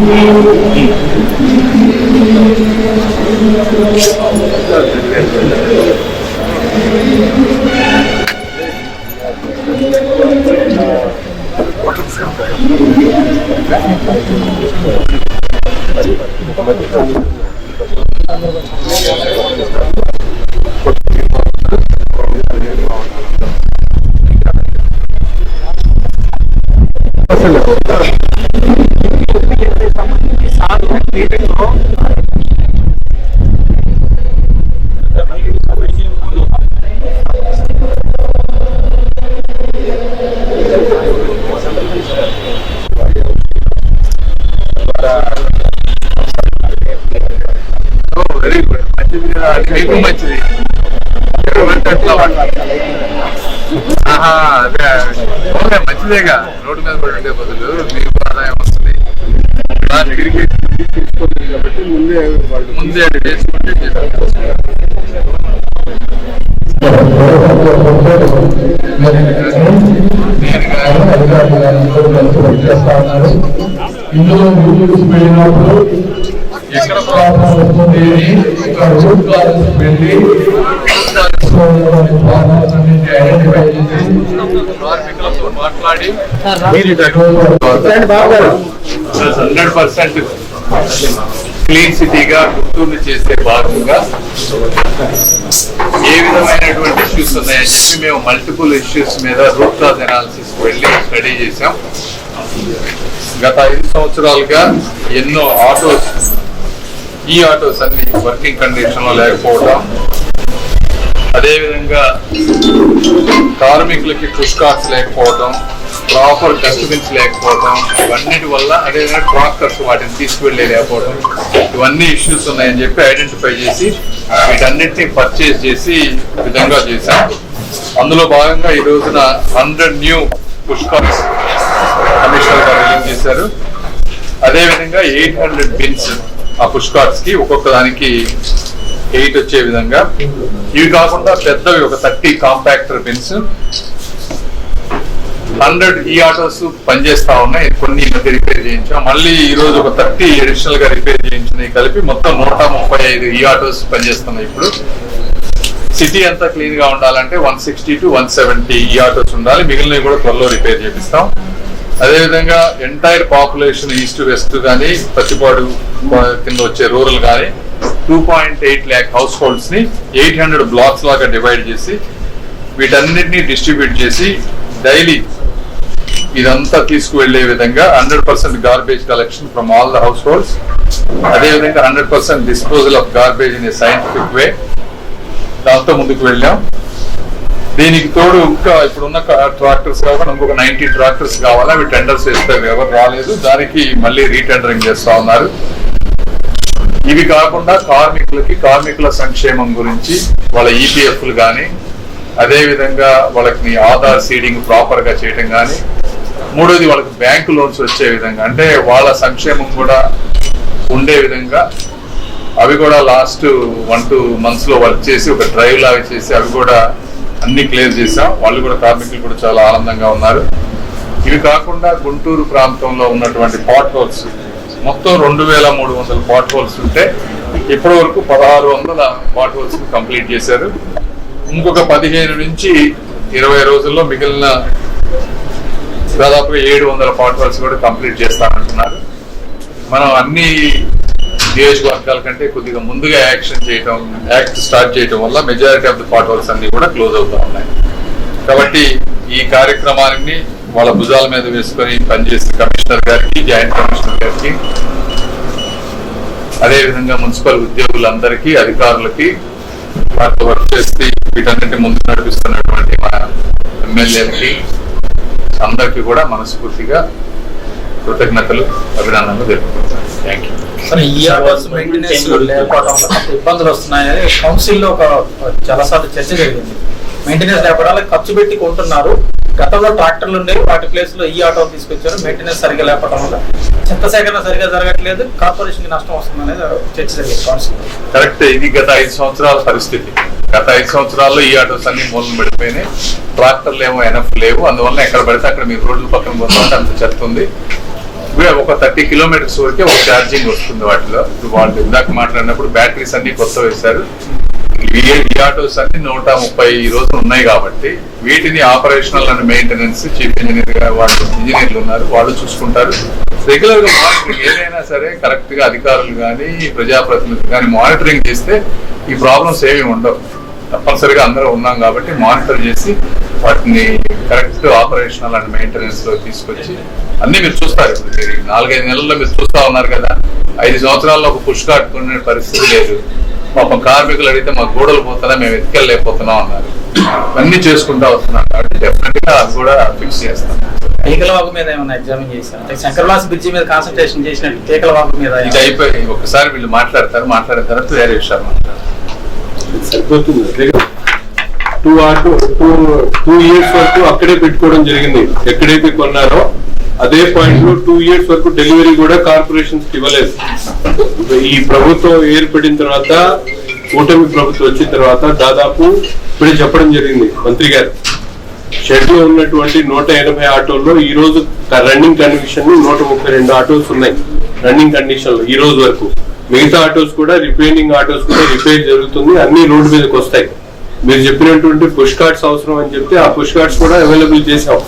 Very మీకు మంచిది ఆహా అదే మంచిదేగా రోడ్డు మీద కూడా ఉండే బదులు మీకు ఆదాయం వస్తుంది ముందే చేసుకుంటే ఇందులో వెళ్ళినప్పుడు ఎక్కడ ప్రాబ్లం వస్తుంది ఇక్కడ రూట్ కాల్స్ వెళ్ళి ఐడెంటిఫై చేసి కార్మికులతో మాట్లాడి హండ్రెడ్ పర్సెంట్ క్లీన్ సిటీగా గుంటూరుని చేసే భాగంగా ఏ విధమైనటువంటి ఇష్యూస్ ఉన్నాయని చెప్పి మేము మల్టిపుల్ ఇష్యూస్ మీద రూట్ కాజ్ అనాలిసిస్ వెళ్ళి స్టడీ చేసాం గత ఐదు సంవత్సరాలుగా ఎన్నో ఆటోస్ ఈ ఆటోస్ అన్ని వర్కింగ్ కండిషన్లో లేకపోవడం అదేవిధంగా కార్మికులకి పుష్ కార్స్ లేకపోవడం ప్రాపర్ డస్ట్బిన్స్ లేకపోవడం ఇవన్నిటి వల్ల అదేవిధంగా ట్రాక్టర్స్ వాటిని తీసుకువెళ్ళే లేకపోవడం ఇవన్నీ ఇష్యూస్ ఉన్నాయని చెప్పి ఐడెంటిఫై చేసి వీటన్నిటిని పర్చేస్ చేసి విధంగా చేశాం. అందులో భాగంగా ఈ రోజున hundred new push carts commissioner గారు రిలీజ్ చేశారు. అదేవిధంగా ఎయిట్ హండ్రెడ్ బిన్స్ ఆ పుష్ కార్డ్స్కి ఒక్కొక్క దానికి ఎయిట్ వచ్చే విధంగా. ఇవి కాకుండా పెద్దవి ఒక థర్టీ కాంపాక్టర్ బిన్స్ హండ్రెడ్ ఈ ఆటోస్ పనిచేస్తా ఉన్నాయి. కొన్ని మధ్య రిపేర్ చేయించాం. మళ్ళీ ఈ రోజు ఒక థర్టీ అడిషనల్గా రిపేర్ చేయించినవి కలిపి మొత్తం నూట ముప్పై ఐదు ఈ ఆటోస్ పనిచేస్తున్నాయి ఇప్పుడు. సిటీ అంతా క్లీన్గా ఉండాలంటే one sixty to one seventy ఈ ఆటోస్ ఉండాలి. మిగిలినవి కూడా త్వరలో రిపేర్ చేపిస్తాం. అదేవిధంగా ఎంటైర్ పాపులేషన్ ఈస్ట్ వెస్ట్ కానీ పచ్చిపాడు కింద వచ్చే రూరల్ కానీ టూ పాయింట్ ఎయిట్ ల్యాక్ హౌస్ హోల్డ్స్ని ఎయిట్ హండ్రెడ్ బ్లాక్స్ లాగా డివైడ్ చేసి వీటన్నిటిని డిస్ట్రిబ్యూట్ చేసి డైలీ ఇదంతా తీసుకువెళ్ళే విధంగా hundred percent garbage collection from all the households అదేవిధంగా hundred percent disposal of garbage in a scientific way దాంతో ముందుకు వెళ్ళాం. దీనికి తోడు ఇంకా ఇప్పుడున్న ట్రాక్టర్స్ కాకుండా ఇంకొక నైన్టీ ట్రాక్టర్స్ కావాలా? అవి టెండర్స్ వేస్తే ఎవరు రాలేదు. దానికి మళ్ళీ రీటెండరింగ్ చేస్తా ఉన్నారు. ఇవి కాకుండా కార్మికులకి కార్మికుల సంక్షేమం గురించి వాళ్ళ ఈపీఎఫ్లు కానీ అదేవిధంగా వాళ్ళకి ఆధార్ సీడింగ్ ప్రాపర్గా చేయటం కానీ మూడోది వాళ్ళకి బ్యాంకు లోన్స్ వచ్చే విధంగా అంటే వాళ్ళ సంక్షేమం కూడా ఉండే విధంగా అవి కూడా లాస్ట్ వన్ టూ మంత్స్లో వర్క్ చేసి ఒక డ్రైవ్ లాగా చేసి అవి కూడా అన్ని క్లియర్ చేసాం వాళ్ళు కూడా కార్మికులు కూడా చాలా ఆనందంగా ఉన్నారు. ఇవి కాకుండా గుంటూరు ప్రాంతంలో ఉన్నటువంటి పాట్ హోల్స్ మొత్తం రెండు వేల మూడు వందల పాట్ హోల్స్ ఉంటే ఇప్పటి వరకు పదహారు వందల పాట్ హోల్స్ కంప్లీట్ చేశారు. ఇంకొక పదిహేను నుంచి ఇరవై రోజుల్లో మిగిలిన దాదాపుగా ఏడు వందల పాట్ హోల్స్ కూడా కంప్లీట్ చేస్తామంటున్నారు మనం అన్ని నియోజకవర్గాల కంటే కొద్దిగా ముందుగా యాక్షన్ చేయటం యాక్ట్ స్టార్ట్ చేయటం వల్ల మెజారిటీ ఆఫ్ ది పాట్ అన్ని కూడా క్లోజ్ అవుతా ఉన్నాయి. కాబట్టి ఈ కార్యక్రమాన్ని వాళ్ళ భుజాల మీద వేసుకొని పనిచేసిన కమిషనర్ గారికి జాయింట్ కమిషనర్ గారికి అదేవిధంగా మున్సిపల్ ఉద్యోగులందరికీ అధికారులకి వారితో వర్క్ చేసి వీటన్నిటి ముందు నడిపిస్తున్నటువంటి మా ఎమ్మెల్యేలకి అందరికీ కూడా మనస్ఫూర్తిగా కృతజ్ఞతలు అభినందనలు తెలుపుతున్నాను మరి ఈ అవర్స్ మెయింటెనెన్స్ లేకపోవడం ఇబ్బందులు వస్తున్నాయని కౌన్సిల్లో ఒక చాలా సార్లు చర్చ జరిగింది. మెయింటెనెన్స్ లేకపోవడం ఖర్చు పెట్టి కొంటున్నారు. గతంలో ట్రాక్టర్లు ఉండేవి వాటి ప్లేస్లో ఈ ఆటో తీసుకొచ్చారు. మెయింటెనెన్స్ సరిగా లేకపోవడం వల్ల. చెత్త సేకరణ సరిగా జరగట్లేదు. కార్పొరేషన్కి నష్టం వస్తుంది అనేది చర్చ జరిగింది కౌన్సిల్ కరెక్ట్ ఇది గత ఐదు సంవత్సరాల పరిస్థితి. గత ఐదు సంవత్సరాల్లో ఈ ఆటోస్ అన్ని మూలన పడిపోయినాయి. ట్రాక్టర్లు ఏమో ఎనఫ్ లేవు. అందువల్ల ఎక్కడ పడితే అక్కడ మీరు రోడ్ల పక్కన పోతుంటే అంత చెత్త ఉంది. ఒక థర్టీ కిలోమీటర్స్ వరకే ఒక ఛార్జింగ్ వస్తుంది వాటిలో. ఇప్పుడు వాళ్ళు ఇందాక మాట్లాడినప్పుడు బ్యాటరీస్ అన్ని కొత్త వేశారు. ఈ ఆటోస్ అన్ని నూట ముప్పై ఈ ఉన్నాయి కాబట్టి వీటిని ఆపరేషనల్ అండ్ మెయింటెనెన్స్ చీఫ్ ఇంజనీర్గా వాళ్ళు ఇంజనీర్లు ఉన్నారు వాళ్ళు చూసుకుంటారు. రెగ్యులర్గా మానిటరింగ్ ఏదైనా సరే కరెక్ట్గా అధికారులు కానీ ప్రజాప్రతినిధులు కానీ మానిటరింగ్ చేస్తే ఈ ప్రాబ్లమ్స్ ఏమి ఉండవు. తప్పనిసరిగా అందరూ ఉన్నాం కాబట్టి మానిటర్ చేసి వాటిని కరెక్ట్ ఆపరేషనల్ అండ్ మెయింటెనెన్స్లో తీసుకొచ్చి అన్ని మీరు చూస్తారు ఇప్పుడు మీరు. నాలుగైదు నెలల్లో మీరు చూస్తా ఉన్నారు కదా. ఐదు సంవత్సరాల్లో ఒక పుష్ కట్టుకునే పరిస్థితి లేదు. పాపం కార్మికులు అడిగితే మా గోడలు పోతున్నా మేము ఎత్తుకెళ్ళలేకపోతున్నాం అన్నారు. అన్ని చేసుకుంటా వస్తున్నాం కాబట్టి డెఫినెట్గా అది కూడా ఫిక్స్ చేస్తాం. కేకలవాగు మీద ఏమైనా ఎగ్జామిన్ చేశారు? అంటే శంకర్లాస్ బ్రిడ్జి మీద కాన్సన్ట్రేషన్ చేసినట్టు కేకలవాగు మీద ఇది అయిపోయి ఒకసారి వీళ్ళు మాట్లాడతారు మాట్లాడిన తర్వాత వేరే విషయాలు మాట్లాడతారు. Two auto two two years వరకు అక్కడే పెట్టుకోవడం జరిగింది. ఎక్కడైతే కొన్నారో అదే పాయింట్లో టూ ఇయర్స్ వరకు డెలివరీ కూడా కార్పొరేషన్స్ ఇవ్వలేదు. ఈ ప్రభుత్వం ఏర్పడిన తర్వాత కూటమి ప్రభుత్వం వచ్చిన తర్వాత దాదాపు ఇప్పుడే చెప్పడం జరిగింది మంత్రి గారు. షెడ్లో ఉన్నటువంటి నూట ఎనభై ఆటోల్లో ఈ రోజు రన్నింగ్ కండిషన్ నూట ముప్పై రెండు ఆటోస్ ఉన్నాయి. రన్నింగ్ కండిషన్లో ఈ రోజు వరకు. మిగతా ఆటోస్ కూడా రిపేరింగ్ ఆటోస్ కూడా రిపేర్ జరుగుతుంది. అన్ని రోడ్డు మీదకి వస్తాయి. మీరు చెప్పినటువంటి పుష్ కార్డ్స్ అవసరం అని చెప్తే ఆ పుష్ కార్డ్స్ కూడా అవైలబుల్ చేసాం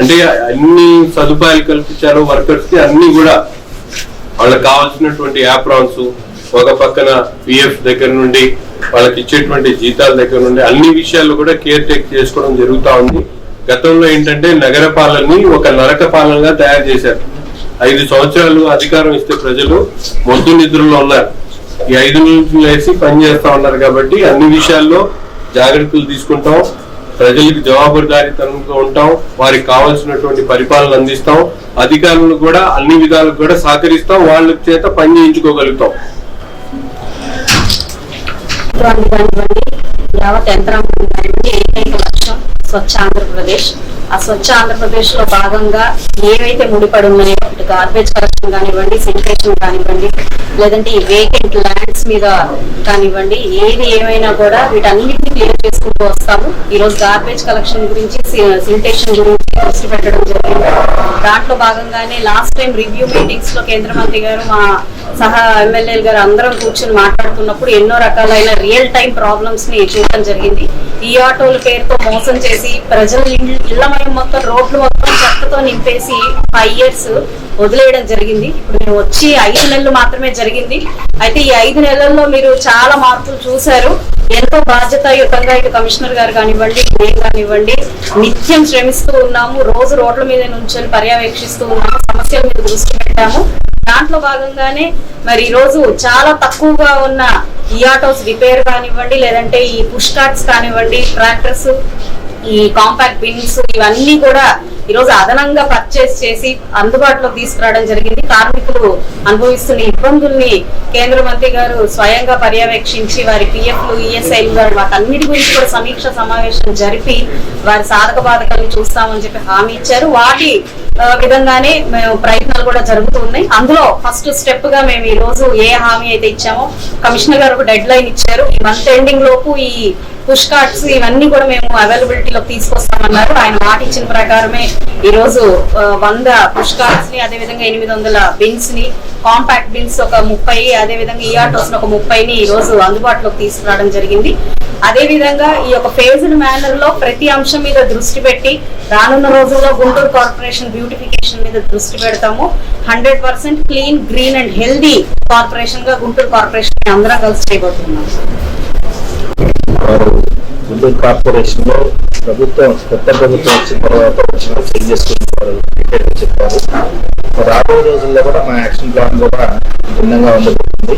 అంటే అన్ని సదుపాయాలు కల్పించారు వర్కర్స్కి అన్ని కూడా వాళ్ళకి కావాల్సినటువంటి యాప్రాన్స్ ఒక పక్కన పిఎఫ్ దగ్గర నుండి వాళ్ళకి ఇచ్చేటువంటి జీతాల దగ్గర నుండి అన్ని విషయాల్లో కూడా కేర్ టేక్ చేసుకోవడం జరుగుతా ఉంది. గతంలో ఏంటంటే నగర పాలనని ఒక నరక పాలనగా తయారు చేశారు. ఐదు సంవత్సరాలు అధికారం ఇస్తే ప్రజలు మొద్దు నిద్రలో ఉన్నారు. ఈ ఐదు నిమిషాలు వేసి పని చేస్తా ఉన్నారు కాబట్టి అన్ని విషయాల్లో జాగ్రత్తలు తీసుకుంటాం. ప్రజలకు జవాబుదారీతనంతో ఉంటాం. వారికి కావాల్సినటువంటి పరిపాలన అందిస్తాం. అధికారులను కూడా అన్ని విధాలకు కూడా సహకరిస్తాం. వాళ్ళ చేత పని చేయించుకోగలుగుతాం. యావత్ యంత్రాంగం ఏకైక లక్ష్యం స్వచ్ఛ ఆంధ్రప్రదేశ్. ఆ స్వచ్ఛ ఆంధ్రప్రదేశ్లో భాగంగా ఏవైతే ముడిపడి ఉన్నాయో ఇటు గార్బేజ్ కలెక్షన్ కానివ్వండి సెనిటేషన్ కానివ్వండి లేదంటే ఈ వేకెంట్ ల్యాండ్స్ మీద కానివ్వండి ఏది ఏమైనా కూడా వీటన్నిటిని క్లియర్ చేసుకుంటూ వస్తాము. ఈ రోజు గార్బేజ్ కలెక్షన్ గురించి సెనిటేషన్ గురించి దృష్టి పెట్టడం జరిగింది. దాంట్లో భాగంగానే లాస్ట్ టైం రివ్యూ మీటింగ్స్లో కేంద్ర మంత్రి గారు మా సహా ఎమ్మెల్యేలు గారు అందరం కూర్చొని మాట్లాడుతున్నప్పుడు ఎన్నో రకాలైన రియల్ టైం ప్రాబ్లమ్స్ని చూడడం జరిగింది. ఈ ఆటోల పేరుతో మోసం చేసి ప్రజల ఇళ్ళ మొత్తం రోడ్లు మొత్తం చెత్తతో నింపేసి ఫైవ్ ఇయర్స్ వదిలేయడం జరిగింది. ఇప్పుడు మేము వచ్చి ఐదు నెలలు మాత్రమే జరిగింది. అయితే ఈ ఐదు నెలల్లో మీరు చాలా మార్పులు చూశారు. ఎంతో బాధ్యతాయుతంగా ఇటు కమిషనర్ గారు కానివ్వండి నేను కానివ్వండి నిత్యం శ్రమిస్తూ ఉన్నాము. రోజు రోడ్ల మీద నుంచొని పర్యవేక్షిస్తూ ఉన్నాము. సమస్యల మీద దృష్టి పెట్టాము. దాంట్లో భాగంగానే మరి ఈ రోజు చాలా తక్కువగా ఉన్న ఈ ఆటోస్ రిపేర్ కానివ్వండి లేదంటే ఈ పుష్ కార్ట్స్ కానివ్వండి ట్రాక్టర్స్ ఈ కాంపాక్ట్ బిన్స్ ఇవన్నీ కూడా ఈ రోజు అదనంగా పర్చేస్ చేసి అందుబాటులో తీసుకురావడం జరిగింది. కార్మికులు అనుభవిస్తున్న ఇబ్బందుల్ని కేంద్ర మంత్రి గారు స్వయంగా పర్యవేక్షించి వారి పిఎఫ్లు ఈఎస్ఐలు గారు వాటన్నిటి గురించి కూడా సమీక్ష సమావేశం జరిపి వారి సాధక బాధకాలను చూస్తామని చెప్పి హామీ ఇచ్చారు. వాటి విధంగానే మేము ప్రయత్నాలు కూడా జరుగుతూ ఉన్నాయి. అందులో ఫస్ట్ స్టెప్గా మేము ఈ రోజు ఏ హామీ అయితే ఇచ్చామో కమిషనర్ గారు ఒక డెడ్ లైన్ ఇచ్చారు. ఈ మంత్ ఎండింగ్ లోపు ఈ పుష్ కార్డ్స్ ఇవన్నీ కూడా మేము అవైలబిలిటీలో తీసుకొస్తామన్నారు. ఆయన మాట ఇచ్చిన ప్రకారమే ఈ రోజు వంద పుష్ కార్డ్స్ని అదే విధంగా ఎనిమిది వందల బిన్స్ని కాంపాక్ట్ బిన్స్ ఒక ముప్పై అదే విధంగా ఈ ఆటోస్ ఒక ముప్పైని ఈ రోజు అందుబాటులోకి తీసుకురావడం జరిగింది. అదే విధంగా ఈ యొక్క ఫేజ్డ్ మేనర్లో ప్రతి అంశం మీద దృష్టి పెట్టి రానున్న రోజుల్లో గుంటూరు కార్పొరేషన్ బ్యూటిఫికేషన్ మీద దృష్టి పెడతాము. Hundred percent clean green and healthy కార్పొరేషన్గా Guntur corporation అందరం కలిసి చేయబోతున్నాం. వారు గుంటూరు కార్పొరేషన్లో ప్రభుత్వం కొత్త ప్రభుత్వం వచ్చిన తర్వాత వచ్చిన చేంజెస్ గురించి వారు డీటెయిల్ చెప్పారు. రాబోయే రోజుల్లో కూడా మా యాక్షన్ ప్లాన్ కూడా భిన్నంగా ఉండబోతుంది.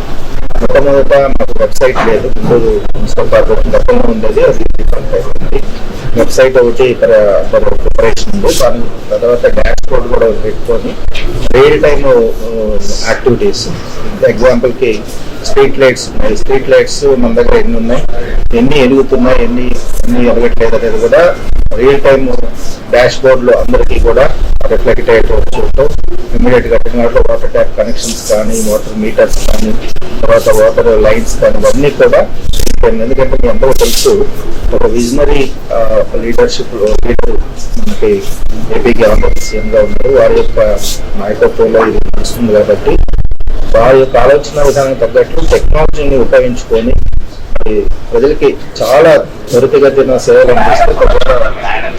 మొట్టమొదట మాకు వెబ్సైట్ లేదు. గుంటూరు మున్సిపల్ కార్పొరేషన్ గతంలో ఉండేది. అది అయిపోయింది వెబ్సైట్ ఒకటి ఇక్కడ ప్రిపరేషన్ ఉంది. దాని తర్వాత డాష్ బోర్డ్ కూడా పెట్టుకొని రియల్ టైమ్ యాక్టివిటీస్. ఎగ్జాంపుల్కి స్ట్రీట్ లైట్స్ ఉన్నాయి స్ట్రీట్ లైట్స్ మన దగ్గర ఎన్ని ఉన్నాయి? ఎన్ని ఎలుగుతున్నాయి? ఎన్ని ఎన్ని ఎలగట్లేదు అనేది కూడా రియల్ టైమ్ డాష్ బోర్డ్లో అందరికీ కూడా రిఫ్లెక్ట్ అయ్యేటట్టు ఇమీడియట్గా వాటిలో వాటర్ ట్యాప్ కనెక్షన్స్ కానీ వాటర్ మీటర్స్ కానీ తర్వాత వాటర్ లైన్స్ కానీ ఇవన్నీ కూడా ఎందుకంటే మీ అందరూ తెలుసు ఒక విజనరీ లీడర్షిప్ లీడర్ మనకి ఏపీకి ఆంధ్రప్రదేశ్ సీఎంగా ఉన్నారు. వారి యొక్క నాయకత్వంలో ఇది నడుస్తుంది కాబట్టి వారి యొక్క ఆలోచన విధానం తగ్గట్టు టెక్నాలజీని ఉపయోగించుకొని ప్రజలకి చాలా త్వరితగతిన సేవలు అందిస్తే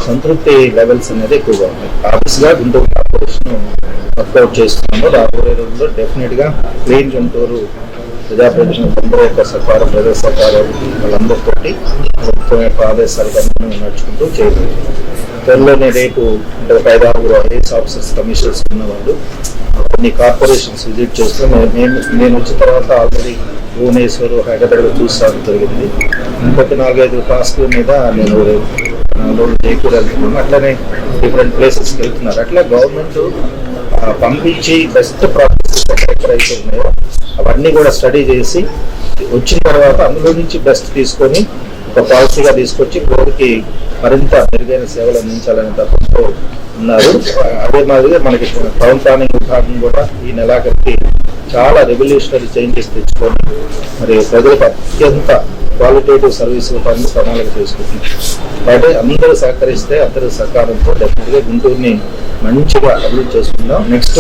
సంతృప్తి లెవెల్స్ అనేది ఎక్కువగా ఉన్నాయి. ఆఫీస్గా గుంటూరు కార్పొరేషన్ వర్కౌట్ చేస్తున్నాము రాబోయే రోజుల్లో డెఫినెట్గా క్లీన్ గుంటూరు ప్రజాప్రతినిధులు అందరూ యొక్క సహకారం ప్రజా సహకారం వాళ్ళందరితోటి ప్రభుత్వం యొక్క ఆదేశాలు నడుచుకుంటూ చేయగలుగుతాం. త్వరలోనే రేపు అంటే ఒక ఐదు ఆరుగురు ఐఏఎస్ ఆఫీసర్స్ కమిషనర్స్ ఉన్నవాళ్ళు కొన్ని కార్పొరేషన్స్ విజిట్ చేస్తూ నేను నేను వచ్చిన తర్వాత ఆల్రెడీ భువనేశ్వర్ హైదరాబాద్ చూసాను జరిగింది. ఇంకొక నాలుగైదు టాస్క్ల మీద నేను రోజు జైపూర్ వెళ్తున్నాను. అట్లనే డిఫరెంట్ ప్లేసెస్కి వెళ్తున్నారు. అట్లా గవర్నమెంట్ పంపించి బెస్ట్ ప్రాక్టీసెస్ ఎక్కడైతే ఉన్నాయో అవన్నీ కూడా స్టడీ చేసి వచ్చిన తర్వాత అందులో నుంచి బెస్ట్ తీసుకొని ఒక పాలసీగా తీసుకొచ్చి బోర్డుకి మరింత మెరుగైన సేవలు అందించాలనే తప్పంతో ఉన్నారు. అదే మాదిరిగా మనకి టౌన్ ప్లానింగ్ విభాగం కూడా ఈ నెలాఖరికి చాలా రెవల్యూషనరీ చేంజెస్ తెచ్చుకొని మరి ప్రజలకు అత్యంత క్వాలిటేటివ్ సర్వీస్ రూపాన్ని ప్రణాళిక చేసుకుంటున్నాం కాబట్టి అందరూ సహకరిస్తే అందరూ సహకారంతో డెఫినెట్గా గుంటూరుని మంచిగా అభివృద్ధి చేసుకుందాం. నెక్స్ట్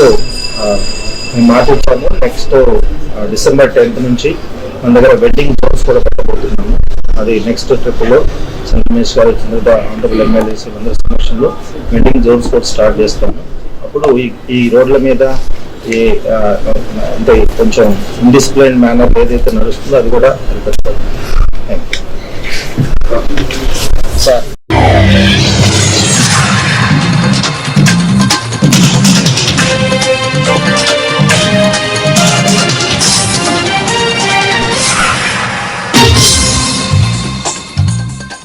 మేము మాట్లాడుతాము నెక్స్ట్ డిసెంబర్ టెన్త్ నుంచి మన దగ్గర వెడ్డింగ్ జోన్స్ కూడా పెట్టబోతున్నాము. అది నెక్స్ట్ ట్రిప్లో సంగమేష్ గారు చంద్రద ఆంధ్రప్రదేశ్ ఎమ్మెల్యేస్ అందరి సమక్షంలో జోన్స్ కూడా స్టార్ట్ చేస్తాము. అప్పుడు ఈ ఈ రోడ్ల మీద ఈ అంటే కొంచెం ఇండిసిప్లైన్ మేనర్ ఏదైతే నడుస్తుందో అది కూడా థ్యాంక్ యూ సార్